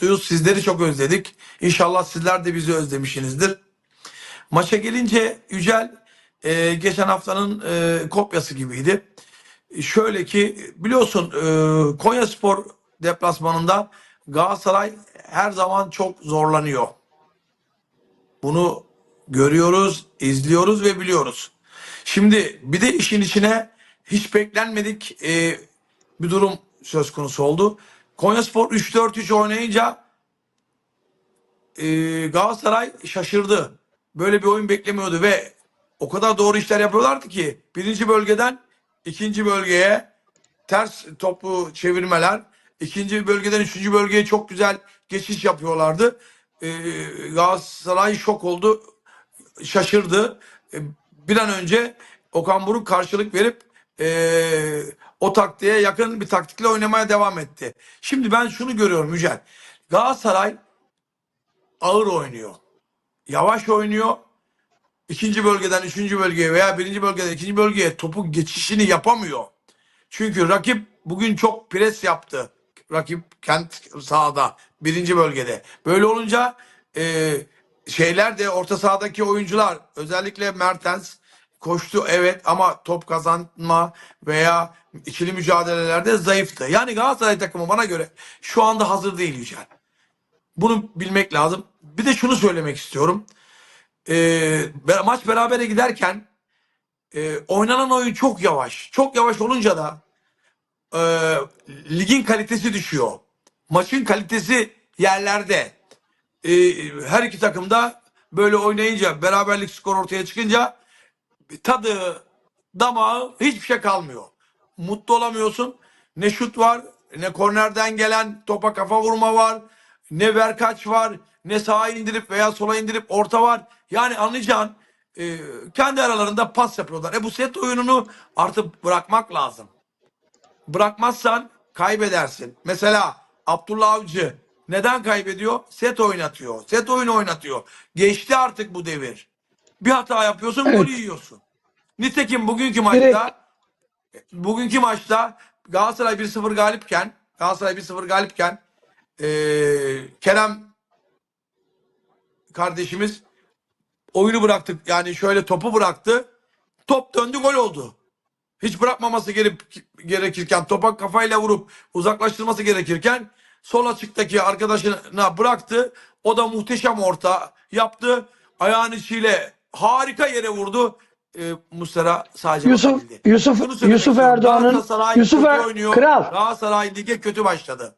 mutluyuz. Sizleri çok özledik. İnşallah sizler de bizi özlemişsinizdir. Maça gelince Yücel e, geçen haftanın e, kopyası gibiydi. Şöyle ki biliyorsun e, Konya Spor deplasmanında Galatasaray her zaman çok zorlanıyor. Bunu görüyoruz, izliyoruz ve biliyoruz. Şimdi bir de işin içine hiç beklenmedik e, bir durum söz konusu oldu. Konyaspor 3-4-3 oynayınca e, Galatasaray şaşırdı. Böyle bir oyun beklemiyordu ve o kadar doğru işler yapıyorlardı ki birinci bölgeden ikinci bölgeye ters topu çevirmeler, ikinci bölgeden üçüncü bölgeye çok güzel geçiş yapıyorlardı. E, Galatasaray şok oldu, şaşırdı. E, bir an önce Okan Buruk karşılık verip e, o taktiğe yakın bir taktikle oynamaya devam etti. Şimdi ben şunu görüyorum Yücel. Galatasaray ağır oynuyor. Yavaş oynuyor. İkinci bölgeden üçüncü bölgeye veya birinci bölgeden ikinci bölgeye topu geçişini yapamıyor. Çünkü rakip bugün çok pres yaptı. Rakip kent sahada birinci bölgede. Böyle olunca e, şeyler de orta sahadaki oyuncular özellikle Mertens koştu evet ama top kazanma veya ikili mücadelelerde zayıftı. Yani Galatasaray takımı bana göre şu anda hazır değil Yücel. Bunu bilmek lazım. Bir de şunu söylemek istiyorum. Ee, maç berabere giderken e, oynanan oyun çok yavaş. Çok yavaş olunca da e, ligin kalitesi düşüyor. Maçın kalitesi yerlerde. E, her iki takım da böyle oynayınca beraberlik skor ortaya çıkınca tadı, damağı hiçbir şey kalmıyor. Mutlu olamıyorsun. Ne şut var, ne kornerden gelen topa kafa vurma var, ne verkaç var, ne sağa indirip veya sola indirip orta var. Yani anlayacağın e, kendi aralarında pas yapıyorlar. E bu set oyununu artık bırakmak lazım. Bırakmazsan kaybedersin. Mesela Abdullah Avcı neden kaybediyor? Set oynatıyor. Set oyunu oynatıyor. Geçti artık bu devir. Bir hata yapıyorsun, Evet. golü yiyorsun. Nitekim bugünkü maçta bugünkü maçta Galatasaray 1-0 galipken Galatasaray 1-0 galipken eee, Kerem kardeşimiz oyunu bıraktık. Yani şöyle topu bıraktı. Top döndü gol oldu. Hiç bırakmaması gerek, gerekirken topa kafayla vurup uzaklaştırması gerekirken sol açıktaki arkadaşına bıraktı. O da muhteşem orta yaptı. Ayağın içiyle harika yere vurdu. Ee, Muslera sadece Yusuf bakabildi. Yusuf söylemek Yusuf istiyorum. Erdoğan'ın Galatasaray Yusuf kötü Er- oynuyor. Kral Galatasaray lige kötü başladı.